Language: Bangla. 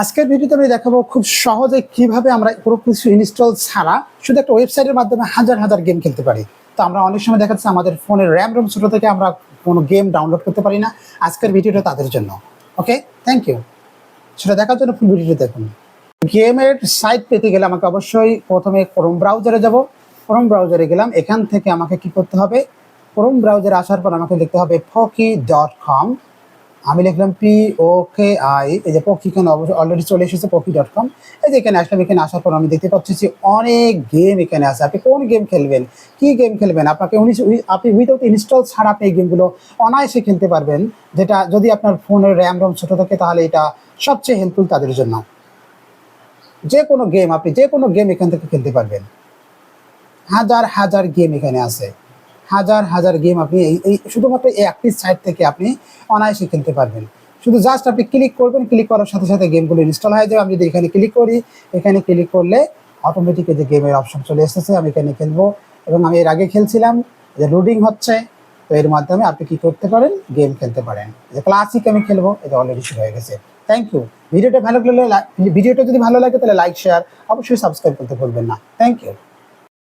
আজকের ভিডিওতে আমি দেখাবো খুব সহজে কীভাবে আমরা কোনো কিছু ইনস্টল ছাড়া শুধু একটা ওয়েবসাইটের মাধ্যমে হাজার হাজার গেম খেলতে পারি। তো আমরা অনেক সময় দেখা যাচ্ছে আমাদের ফোনের র্যাম রোম ছোটো থেকে আমরা কোনো গেম ডাউনলোড করতে পারি না। আজকের ভিডিওটা তাদের জন্য। ওকে থ্যাংক ইউ সেটা দেখার জন্য ফুল ভিডিওটি দেখুন। গেমের সাইট পেতে গেলে আমাকে অবশ্যই প্রথমে ক্রোম ব্রাউজারে যাব। ক্রোম ব্রাউজারে গেলাম। এখান থেকে আমাকে কি করতে হবে? ক্রোম ব্রাউজারে আসার পর আমাকে দেখতে হবে ফকি ডট কম আমি লিখলাম পি ও কে আই এই যে পকি এখানে অলরেডি চলে এসেছে পকি ডট কম এই যে এখানে আসলাম, এখানে আসার পর আমি দেখতে পাচ্ছি যে অনেক গেম এখানে আছে। আপনি কোন গেম খেলবেন? কি গেম খেলবেন? আপনাকে উনি আপনি উইদাউট ইনস্টল ছাড়া আপনি এই গেমগুলো অনায়াসে খেলতে পারবেন, যেটা যদি আপনার ফোনের র্যাম রম ছোটো থাকে, তাহলে এটা সবচেয়ে হেল্পফুল তাদের জন্য। যে কোনো গেম আপনি যে কোনো গেম এখান থেকে খেলতে পারবেন। হাজার হাজার গেম এখানে আছে। হাজার হাজার গেম আপনি এই শুধুমাত্র এই একটি সাইট থেকে আপনি অনায়াসে খেলতে পারবেন। শুধু জাস্ট আপনি ক্লিক করবেন ক্লিক করার সাথে সাথে গেমগুলো ইনস্টল হয়ে যাবে। আমি যদি এখানে ক্লিক করি, এখানে ক্লিক করলে অটোমেটিক যে গেমের অপশন চলে এসেছে, আমি এখানে খেলব। এবং আমি এর আগে খেলছিলাম, যে লোডিং হচ্ছে, তো এর মাধ্যমে আপনি কি করতে পারেন? গেম খেলতে পারেন। যে ক্লাসিক আমি খেলব, এটা অলরেডি শুরু হয়ে গেছে। থ্যাংক ইউ ভিডিওটা ভালো লাগলে, ভিডিওটা যদি ভালো লাগে, তাহলে লাইক শেয়ার অবশ্যই সাবস্ক্রাইব করতে ভুলবেন না। Thank you